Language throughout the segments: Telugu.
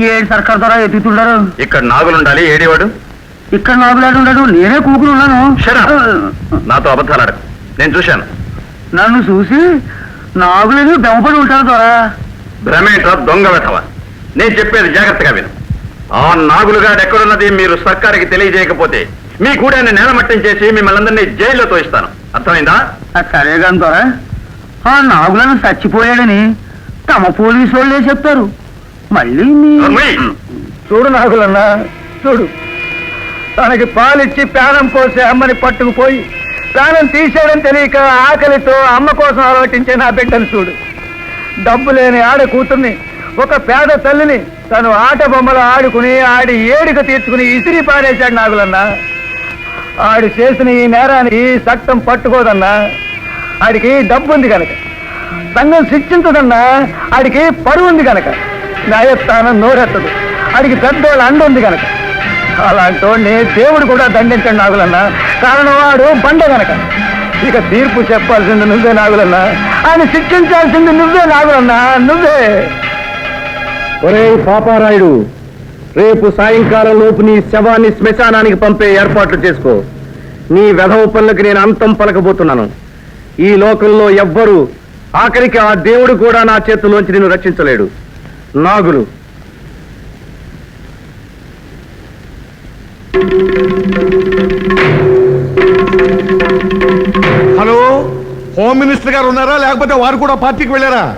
ఏడు సర్కార్ ద్వారా ఎత్తుతుండారు ఇక్కడ నాగులుండాలి ఏడేవాడు? ఇక్కడ నాగులాడు ఉండడు నేనే కూకుని ఉన్నాను. నాతో అబద్ధాలు ఆడకు. నేను చూశాను. నన్ను చూసి నాగులేదు బెంపడి ఉంటారు ద్వారా. భ్రమేంట్రా దొంగ వెధవ. నేను చెప్పేది జాగ్రత్తగా విను. ఆ నాగులుగాడు ఎక్కడున్నది మీరు సర్కారుకి తెలియజేయకపోతే మీ కూడా నేలమట్టం చేసి మిమ్మల్ని అందరినీ జైల్లో తోయిస్తాను. అర్థమైందా? అది సరే కాని ద్వారా. ఆ నాగులను చచ్చిపోయాడని తమ పోలీసు వాళ్ళే చెప్తారు మళ్ళీ! చూడు నాగులన్నా చూడు. తనకి పాలిచ్చి ప్రాణం పోసి అమ్మని పట్టుకుపోయి ప్రాణం తీసేయడం తెలియక ఆకలితో అమ్మ కోసం ఆలోచించే నా బిడ్డను చూడు. డబ్బు లేని ఆడ కూతుర్ని ఒక పేద తల్లిని తను ఆట బొమ్మలు ఆడుకుని ఆడి ఏడుక తీర్చుకుని ఇసిరి పారేశాడు నాగులన్నా. ఆడు చేసిన ఈ నేరానికి చట్టం పట్టుకోదన్నా. ఆడికి డబ్బు ఉంది కనుక. సంఘం శిక్షించదన్నా ఆడికి పరువు ఉంది కనుక న్యాయస్థానం నోరెత్తదు. ఆడికి పెద్దోళ్ళ అండ ఉంది కనుక అలాంటి దేవుడు కూడా దండించండి నాగులన్నా. కారణం వాడు బండ కనుక ఇక తీర్పు చెప్పాల్సింది నువ్వే నాగులన్నా. ఆయన శిక్షించాల్సింది నువ్వే నాగులన్నా. నువ్వే. ఒరే పాపారాయుడు రేపు సాయంకాలం లోపు నీ శవాన్ని శ్మశానానికి పంపే ఏర్పాట్లు చేసుకో. నీ వెధవ పనులకు నేను అంతం పలకబోతున్నాను. ఈ లోకంలో ఎవ్వరు ఆఖరికి ఆ దేవుడు కూడా నా చేతిలోంచి నిన్ను రక్షించలేడు. Nagulu. Hello home minister garu ఉన్నారా? లేకపోతే వారు కూడా పార్టీకి వెళ్ళారా?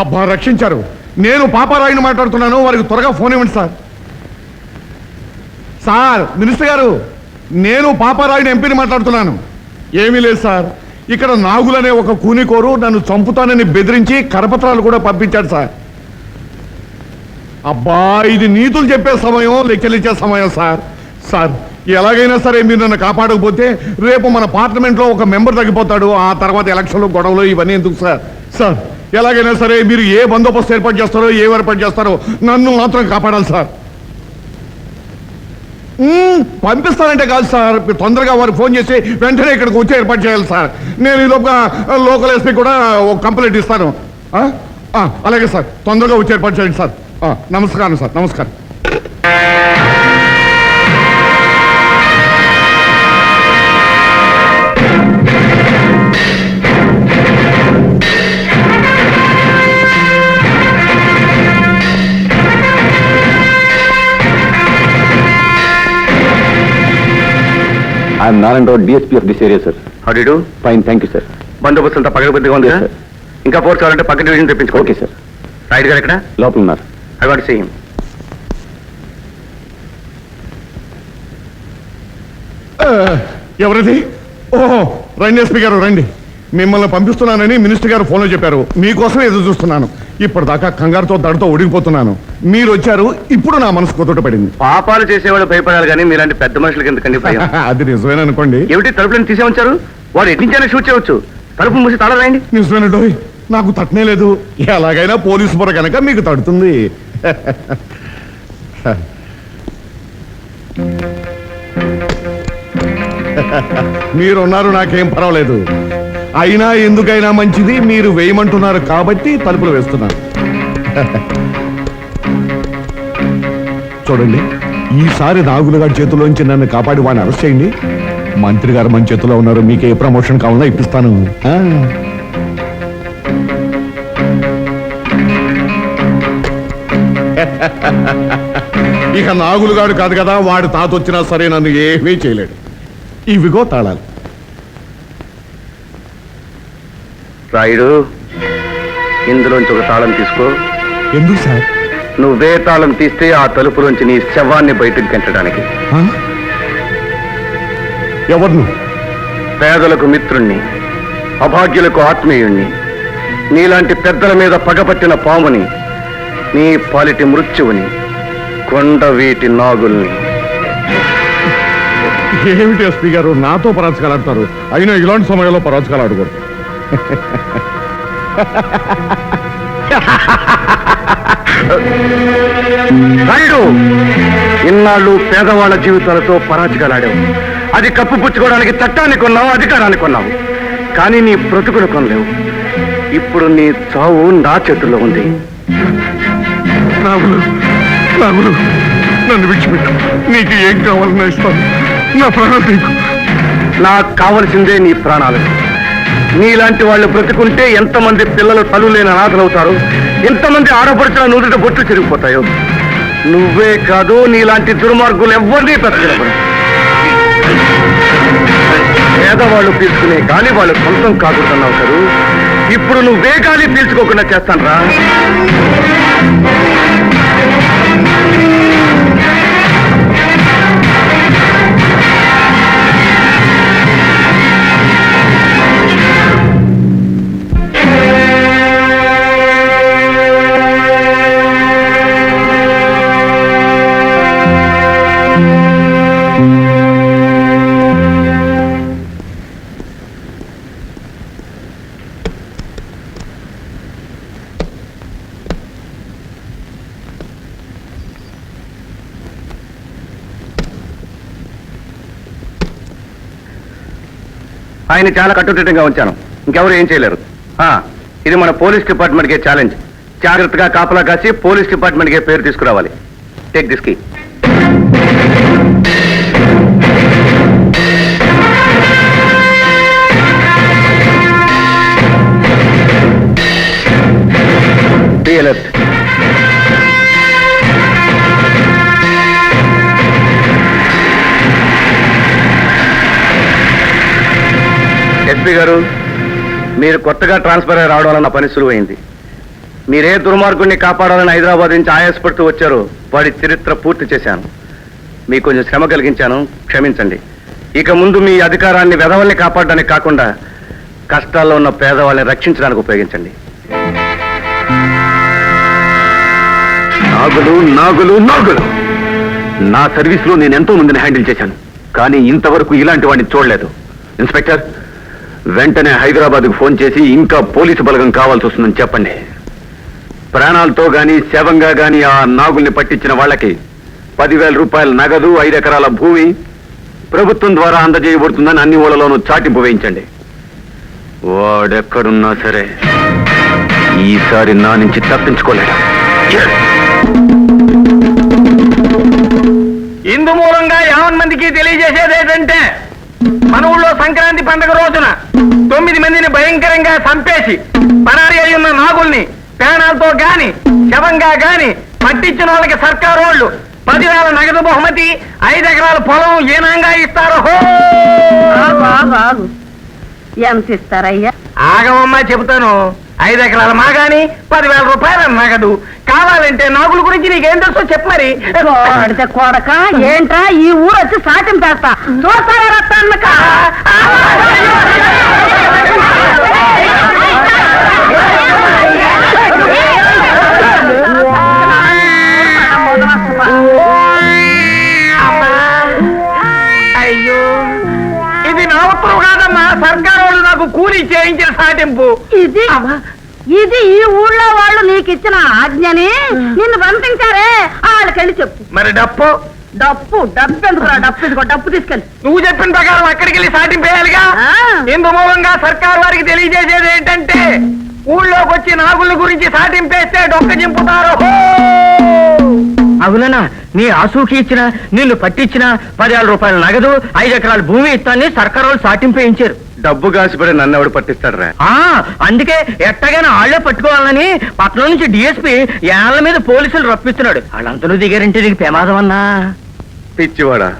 అబ్బా రక్షించారు. నేను పాపారాయుని మాట్లాడుతున్నాను వారికి త్వరగా ఫోన్ ఇవ్వండి సార్. సార్ మినిస్టర్ గారు నేను పాపారాయుని ఎంపీని మాట్లాడుతున్నాను. ఏమీ లేదు సార్. ఇక్కడ నాగులనే ఒక కూనికోరు నన్ను చంపుతానని బెదిరించి కరపత్రాలు కూడా పంపించాడు సార్. అబ్బా ఇది నీతులు చెప్పే సమయం లెక్కలిచ్చే సమయం సార్. సార్ ఎలాగైనా సరే మీరు నన్ను కాపాడకపోతే రేపు మన పార్లమెంట్లో ఒక మెంబర్ తగ్గిపోతాడు ఆ తర్వాత ఎలక్షన్లు గొడవలు ఇవన్నీ ఎందుకు సార్? సార్ ఎలాగైనా సరే మీరు ఏ బందోబస్తు ఏర్పాటు చేస్తారో ఏ ఏర్పాటు చేస్తారో నన్ను మాత్రం కాపాడాలి సార్. పంపిస్తానంటే కాదు సార్. మీరు తొందరగా వారు ఫోన్ చేసి వెంటనే ఇక్కడికి వచ్చి ఏర్పాటు చేయాలి సార్. నేను ఈ లోపల లోకల్ ఎస్పీ కూడా ఒక కంప్లైంట్ ఇస్తాను. అలాగే సార్. తొందరగా వచ్చి ఏర్పాటు చేయండి సార్. నమస్కారం సార్. నమస్కారం. I'm Narayana Rao DSP of this area sir హడిడు fine thank you sir బందోబస్తు అంతా పగలబుద్ధిగా ఉంది sir. ఇంకా ఫోర్స్ కావాలంటే పక్క డివిజన్ తెప్పించుకో ఓకే సార్ రైట్ గారు ఎక్కడ? లోపల ఉన్నారు. ఐ వాంట్ సీ హిమ్ ఆ, ఎవరిది? ఓహో రండి ఎస్పీ గారు రండి. మిమ్మల్ని పంపిస్తున్నానని మినిస్టర్ గారు ఫోన్లో చెప్పారు. మీకోసం ఎదురు చూస్తున్నాను. ఇప్పటిదాకా కంగారుతో దడతో ఉడికిపోతున్నాను మీరు వచ్చారు ఇప్పుడు నా మనసు కొత్తట పడింది. పాపాలు చేసేవాళ్ళు భయపడాలి కానీ మీలాంటి పెద్ద మనుషులకి ఎందుకండి భయం? అది నిజమేననుకోండి. ఏమిటి తలుపులను తీసే ఉంచారు? వాడు ఎట్టించైనా షూట్ చేయవచ్చు. తలుపు మూసి తాళం రాయండి. నిజమేనండోయ్ నాకు తట్టనే లేదు. ఎలాగైనా పోలీసు పొర కనుక మీకు తడుతుంది. మీరున్నారు నాకేం పర్వాలేదు. అయినా ఎందుకైనా మంచిది మీరు వేయమంటున్నారు కాబట్టి తలుపులు వేస్తున్నాను చూడండి ఈసారి నాగులుగారి చేతిలోంచి నన్ను కాపాడి వాడిని అరెస్ట్ చేయండి. మంత్రి గారు మన చేతిలో ఉన్నారు మీకు ఏ ప్రమోషన్ కావాలన్నా ఇప్పిస్తాను. ఇక నాగులుగాడు కాదు కదా వాడు తాత వచ్చినా సరే నన్ను ఏమీ చేయలేడు. ఇవిగో తాళాలు. రాయుడు ఇందులోంచి ఒక తాళం తీసుకో. ఎందుకు సార్? నువ్వే తాళం తీస్తే ఆ తలుపులోంచి నీ శవాన్ని బయటకు గెంటడానికి? ఎవరు? పేదలకు మిత్రుణ్ణి అభాగ్యులకు ఆత్మీయుణ్ణి నీలాంటి పెద్దల మీద పగపట్టిన పాముని నీ పాలిటి మృత్యువుని కొండ వీటి నాగుల్ని. ఏమిటి ఎస్పీ గారు? నాతో పరాజకాలు ఆడతారు అయినా ఇలాంటి సమయంలో పరాజకాలు ఆడకూడదు. రాయుడు ఇన్నాళ్ళు పేదవాళ్ళ జీవితాలతో పరాజకాలాడావు అది కప్పుపుచ్చుకోవడానికి చట్టాన్ని కొన్నావు అధికారాన్ని కొన్నావు. కానీ నీ బ్రతుకులు కొనలేవు. ఇప్పుడు నీ చావు నా చేతుల్లో ఉంది. నన్ను విడిచిపెట్టు. నీకు ఏం కావాలన్నా ఇస్తాను. నా ప్రాణం నీకు. నాకు కావలసిందే నీ ప్రాణాలు. నీలాంటి వాళ్ళు బ్రతుకుంటే ఎంతమంది పిల్లలు తలులేని లేని అనాథలవుతారు? ఎంతమంది ఆడపడుచుల నుదుట బొట్లు చెరిగిపోతాయో? నువ్వే కాదు నీలాంటి దుర్మార్గులు ఎవరినీ బ్రతకనివ్వరు పేదవాళ్ళు పీల్చుకునే గాలి వాళ్ళు సొంతం కాకూడదన్నావు కదూ? ఇప్పుడు నువ్వే గాలి పీల్చుకోకుండా చేస్తాను రా ఆయన చాలా కట్టుదిట్టంగా ఉంచాను. ఇంకెవరు ఏం చేయలేరు. ఇది మన పోలీస్ డిపార్ట్మెంట్కే ఛాలెంజ్. జాగ్రత్తగా కాపలా కాసి పోలీస్ డిపార్ట్మెంట్కే పేరు తీసుకురావాలి. టేక్ దిస్ కీ మీరు కొత్తగా ట్రాన్స్ఫర్ అయి రావడం వల్ల పని సులువైంది. మీరే దుర్మార్గుడిని కాపాడాలని హైదరాబాద్ నుంచి ఆయాసపడుతూ వచ్చారో. వాడి చరిత్ర పూర్తి చేశాను. మీకు కొంచెం శ్రమ కలిగించాను. క్షమించండి. ఇక ముందు మీ అధికారాన్ని వెధవల్ని కాపాడడానికి కాకుండా కష్టాల్లో ఉన్న పేదవాళ్ళని రక్షించడానికి ఉపయోగించండి. నాగులు నాగులు నాగులు! నా సర్వీస్లో నేను ఎంతో మందిని హ్యాండిల్ చేశాను. కానీ ఇంతవరకు ఇలాంటి వాడిని చూడలేదు. ఇన్స్పెక్టర్ వెంటనే హైదరాబాద్కు ఫోన్ చేసి ఇంకా పోలీసు బలగం కావాల్సి వస్తుందని చెప్పండి ప్రాణాలతో గాని శవంగా గాని ఆ నాగుల్ని పట్టించిన వాళ్ళకి పదివేల రూపాయల నగదు ఐదు ఎకరాల భూమి ప్రభుత్వం ద్వారా అందజేయబడుతుందని అన్ని ఊళ్ళలోనూ చాటింపు వేయించండి వాడెక్కడున్నా సరే ఈసారి నా నుంచి తప్పించుకోలేడు Yes! ఇందు మూలంగా యావన్ మందికి తెలియజేసేది ఏంటంటే మన ఊళ్ళో సంక్రాంతి పండుగ రోజున తొమ్మిది మందిని భయంకరంగా చంపేసి పరారి అయి ఉన్న నాగుల్ని పేణాలతో గాని శవంగా గాని పట్టించిన వాళ్ళకి సర్కారు వాళ్ళు పదివేల నగదు బహుమతి ఐదు ఎకరాల పొలం ఏనాంగా ఇస్తారు. ఎంత ఇస్తారయ్యా? ఆగమమ్మా చెబుతాను. ఐదు ఎకరాల మాగాని పదివేల రూపాయల నగదు కావాలంటే నాగుల గురించి నీకేం తెలుసో చెప్పు మరి కోడితే కొడక ఏంట్రా ఈ ఊరు వచ్చి సాటిం చేస్తా చూస్తారా రత్తాన్నక ఇది ఇది ఈ ఊళ్ళో వాళ్ళు నీకు ఇచ్చిన ఆజ్ఞని నిన్ను పంపించారే? వాళ్ళకెళ్ళి చెప్పు. మరి డప్పు? డప్పు డబ్బు ఎందుకురా? డప్పు ఇదిగో డప్పు తీసుకెళ్ళి. నువ్వు చెప్పిన ప్రకారం అక్కడికి వెళ్ళి సాటింపేయాలిగా. ఇందు మూలంగా సర్కారు వారికి తెలియజేసేది ఏంటంటే ఊళ్ళోకి వచ్చి నాగుల గురించి సాటింపేస్తే డొక్క చింపుతారు. అవునన్నా నీ ఆసూకి ఇచ్చిన నిన్ను పట్టించిన పదివేల రూపాయల నగదు ఐదు ఎకరాల భూమి ఇస్తాన్ని సర్కారు వాళ్ళు సాటింపేయించారు డబ్బు కాసిపడి నన్ను ఎవడు పట్టిస్తాడు రా ఆ అందుకే ఎట్టగానే ఆళ్ళే పట్టుకోవాలని పట్నం నుంచి డిఎస్పీ ఏళ్ళ మీద పోలీసులు రప్పిస్తున్నాడు. వాళ్ళంతలో దిగారంటే నీకు ప్రమాదం అన్నా? పిచ్చివాడా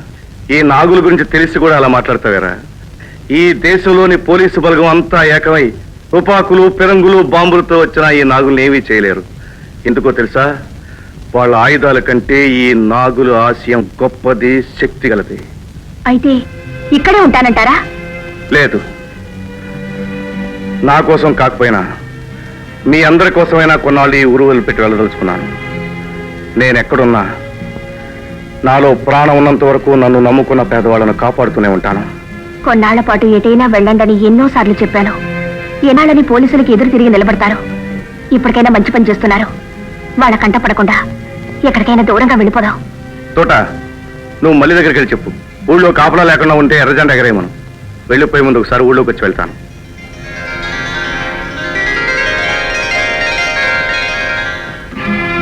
ఈ నాగుల గురించి తెలిసి కూడా అలా మాట్లాడతావేరా? ఈ దేశంలోని పోలీసు బలగం అంతా ఏకమై తుపాకులు పిరంగులు బాంబులతో వచ్చిన ఈ నాగుల్ని ఏమీ చేయలేరు. ఎందుకో తెలుసా? వాళ్ళ ఆయుధాల కంటే ఈ నాగుల ఆశయం గొప్పది శక్తి గలది. అయితే ఇక్కడే ఉంటానంటారా? లేదు. నా కోసం కాకపోయినా మీ అందరి కోసమైనా కొన్నాళ్ళు ఈ ఉరువులు పెట్టి వెళ్ళదలుచుకున్నాను. నేను ఎక్కడున్నా నాలో ప్రాణం ఉన్నంత వరకు నన్ను నమ్ముకున్న పేదవాళ్ళను కాపాడుతూనే ఉంటాను. కొన్నాళ్ళ పాటు ఎటైనా వెళ్ళండని ఎన్నోసార్లు చెప్పాను. ఎనాళ్ళని పోలీసులకి ఎదురు తిరిగి నిలబడతారు. ఇప్పటికైనా మంచి పని చేస్తున్నారు. వాళ్ళ కంట పడకుండా ఎక్కడికైనా దూరంగా వెళ్ళిపోదాం. తోట నువ్వు మళ్ళీ దగ్గరికి వెళ్ళి చెప్పు. ఊళ్ళో కాపలా లేకుండా ఉంటే ఎర్రజెండ ఎగరేయమను. వెళ్ళిపోయే ముందు ఒకసారి ఊళ్ళోకి వచ్చి వెళ్తాను.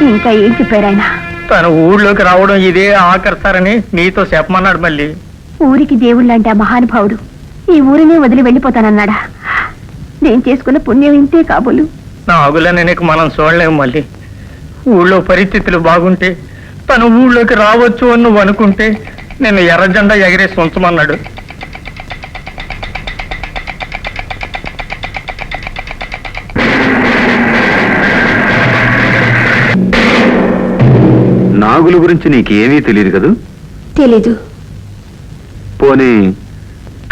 ఇంకా ఏం చెప్పారు ఆయన? తన ఊళ్ళోకి రావడం ఇదే ఆఖరిసారని నీతో చెప్పమన్నాడు మళ్ళీ. ఊరికి దేవుళ్ళంటే ఆ మహానుభావుడు ఈ ఊరినే వదిలి వెళ్ళిపోతానన్నాడా? నేను చేసుకున్న పుణ్యం ఇంతే కాబోలు. నా ఆగులని నీకు మనం చూడలేము మళ్ళీ. ఊళ్ళో పరిస్థితులు బాగుంటే తన ఊళ్ళోకి రావచ్చు అని నువ్వు అనుకుంటే నేను ఎర్ర జెండా ఎగరేసి ఉంచమన్నాడు నాగుల గురించి నీకేమీ తెలియదు కదూ? తెలీదు. పోనీ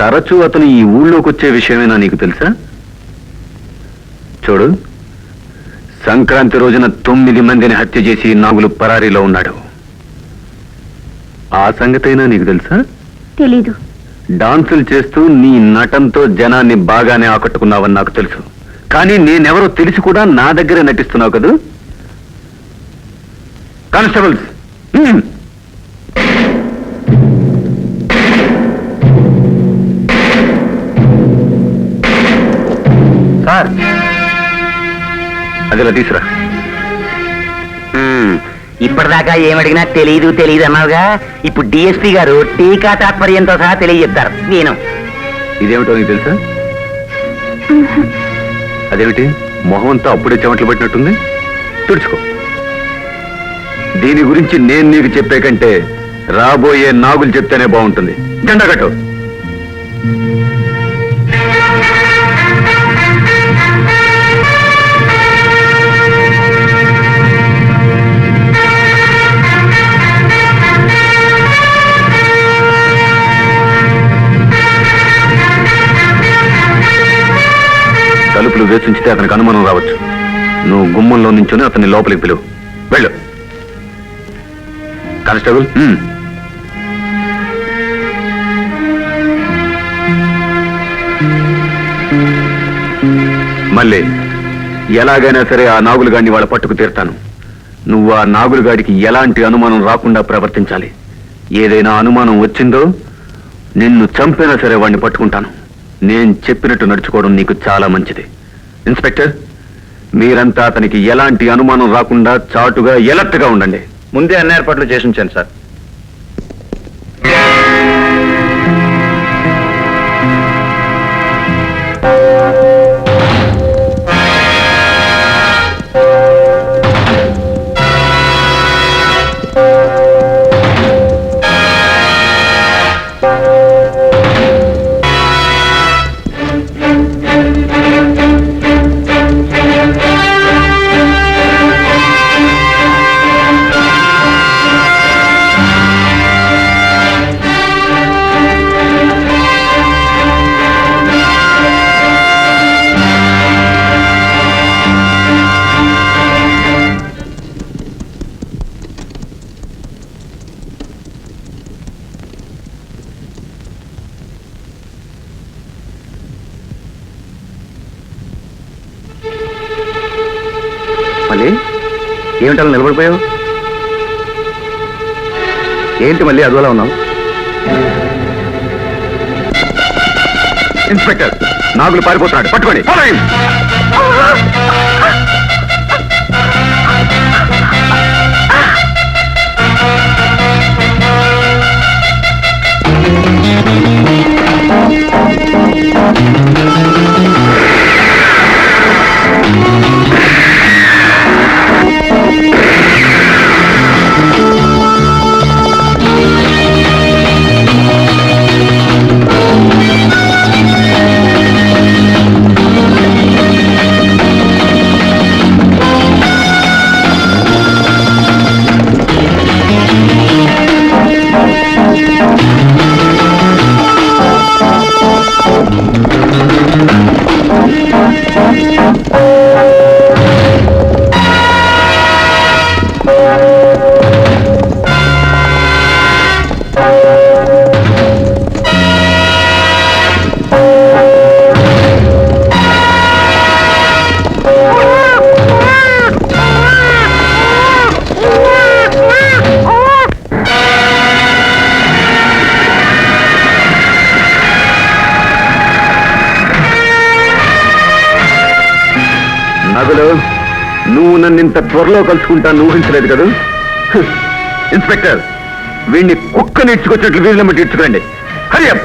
తరచూ అతను ఈ ఊళ్ళోకి వచ్చే విషయమేనా నీకు తెలుసా? చూడు సంక్రాంతి రోజున తొమ్మిది మందిని హత్య చేసి నాగులు పరారీలో ఉన్నాడు. ఆ సంగతైనా నీకు తెలుసా? తెలీదు. డాన్సులు చేస్తూ నీ నటంతో జనాన్ని బాగానే ఆకట్టుకున్నావని నాకు తెలుసు. కానీ నేనెవరో తెలిసి కూడా నా దగ్గరే నటిస్తున్నావు కదూ? కానిస్టేబుల్స్ హ్మ్. సార్ అదిలా తీసురా. ఇప్పటిదాకా ఏమడిగినా తెలియదు తెలియదు అన్నావుగా. ఇప్పుడు డిఎస్పీ గారు టీకా తాత్పర్యంతో సహా తెలియజెప్తారు నేను. ఇదేమిటో నీకు తెలుసా? అదేమిటి? మొహం అంతా అప్పుడే చెమటలు పెట్టినట్టుంది? తుడుచుకో. దీని గురించి నేను నీకు చెప్పే కంటే రాబోయే నాగులు చెప్తేనే బాగుంటుంది. జెండా తలుపులు వేసించితే అతనికి అనుమానం రావచ్చు. నువ్వు గుమ్మంలో నించుని అతన్ని లోపలికి పిలువు. కానిస్టేబుల్? మళ్ళీ ఎలాగైనా సరే ఆ నాగులుగాడిని వాళ్ళ పట్టుకు తీరుతాను. నువ్వు ఆ నాగులుగాడికి ఎలాంటి అనుమానం రాకుండా ప్రవర్తించాలి. ఏదైనా అనుమానం వచ్చిందో నిన్ను చంపినా సరే వాడిని పట్టుకుంటాను. నేను చెప్పినట్టు నడుచుకోవడం నీకు చాలా మంచిది. ఇన్స్పెక్టర్ మీరంతా అతనికి ఎలాంటి అనుమానం రాకుండా చాటుగా ఎలర్ట్గా ఉండండి. ముందే అన్ని ఏర్పాట్లు చేసి ఉంచాను సార్. మళ్ళీ? ఏమిటలా నిలబడిపోయావు? ఏంటి మళ్ళీ అదోలా ఉన్నావు? ఇన్స్పెక్టర్ నాగులు పారిపోతున్నాడు. పట్టుకోండి. Follow. నదులు నువ్వు నన్ను ఇంత త్వరలో కలుసుకుంటాను ఊహించలేదు కదా? ఇన్స్పెక్టర్ వీడిని కుక్క నేర్చుకొచ్చినట్లు వీళ్ళని బట్టి ఇచ్చుకోండి హరియప్